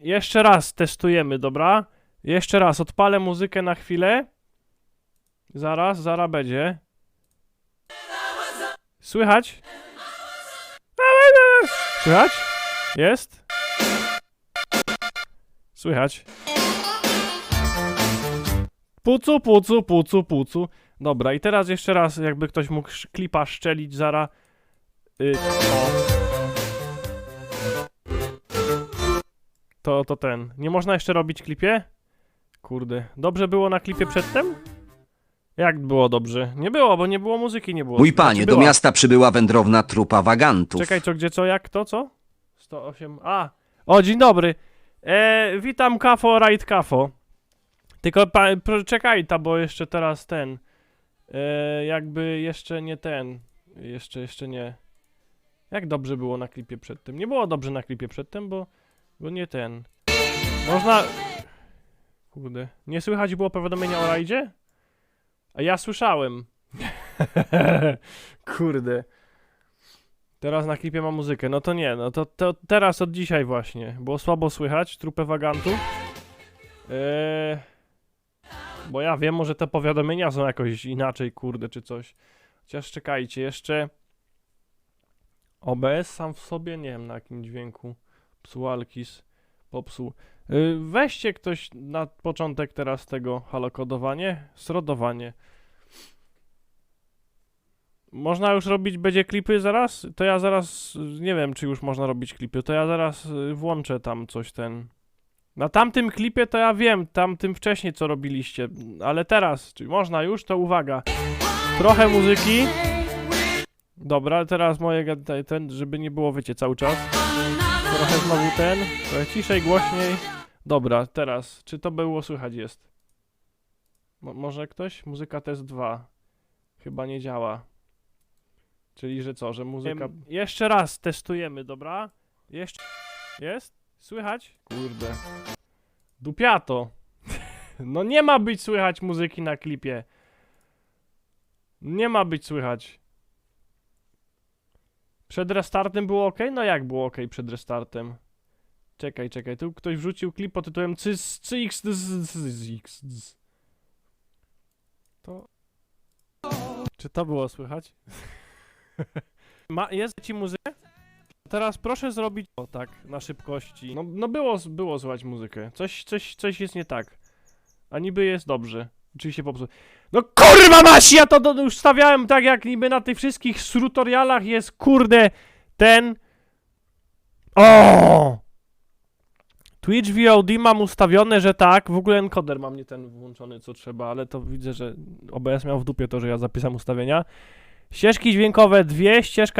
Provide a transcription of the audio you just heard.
Jeszcze raz testujemy, dobra? Jeszcze raz, odpalę muzykę na chwilę. Zaraz, zaraz będzie. Słychać? Słychać? Jest? Słychać. Pucu, pucu, pucu, pucu. Dobra, i teraz jeszcze raz, jakby ktoś mógł klipa szczelić, zara. Y, o. To, to ten. Nie można jeszcze robić klipie? Kurde. Dobrze było na klipie przedtem? Jak było dobrze? Nie było, bo nie było muzyki, nie było. Mój Znaczy panie, do była. miasta przybyła wędrowna trupa wagantów. Czekaj, co, gdzie, co, jak, to, co? 108. A! O, dzień dobry. E, witam, Kafo, Raid Kafo. Tylko pa, czekaj, ta, bo jeszcze teraz ten. E, jakby jeszcze nie ten. Jeszcze, jeszcze nie. Jak dobrze było na klipie przedtem? Nie było dobrze na klipie przedtem, bo, bo nie ten. Można. Kurde. Nie słychać było powiadomienia o rajdzie? A ja słyszałem. Kurde. Teraz na klipie ma muzykę. No to nie, no to, to teraz od dzisiaj właśnie. Było słabo słychać trupę wagantów. Eee, bo ja wiem, może te powiadomienia są jakoś inaczej, kurde, czy coś. Chociaż czekajcie, jeszcze OBS sam w sobie, nie wiem na jakim dźwięku. Psualkis popsuł. Yy, weźcie ktoś na początek teraz tego halokodowanie, srodowanie. Można już robić będzie klipy zaraz? To ja zaraz, y, nie wiem czy już można robić klipy, to ja zaraz y, włączę tam coś ten. Na tamtym klipie to ja wiem, tamtym wcześniej co robiliście, ale teraz, czy można już, to uwaga. Trochę muzyki. Dobra, teraz moje ten, żeby nie było wiecie cały czas. Trochę znowu ten, trochę ciszej, głośniej. Dobra, teraz, czy to było słychać jest? Mo- może ktoś? Muzyka test 2. Chyba nie działa. Czyli, że co, że muzyka... jeszcze raz testujemy, dobra? Jeszcze... Jest? Słychać? Kurde. Dupiato. no nie ma być słychać muzyki na klipie. Nie ma być słychać. Przed restartem było ok? No jak było ok przed restartem? Czekaj, czekaj, tu ktoś wrzucił klip pod tytułem. CYX... CYX... To... Czy to było słychać? Ma, jest ci muzykę? Teraz proszę zrobić o tak, na szybkości. No, no było, było słychać muzykę. Coś, coś, coś jest nie tak. A niby jest dobrze. Oczywiście popsuł. No kurwa mać, ja to, to już stawiałem tak jak niby na tych wszystkich tutorialach jest kurde ten... O! Twitch VOD mam ustawione, że tak. W ogóle encoder mam nie ten włączony co trzeba, ale to widzę, że OBS miał w dupie to, że ja zapisam ustawienia. Ścieżki dźwiękowe dwie, ścieżka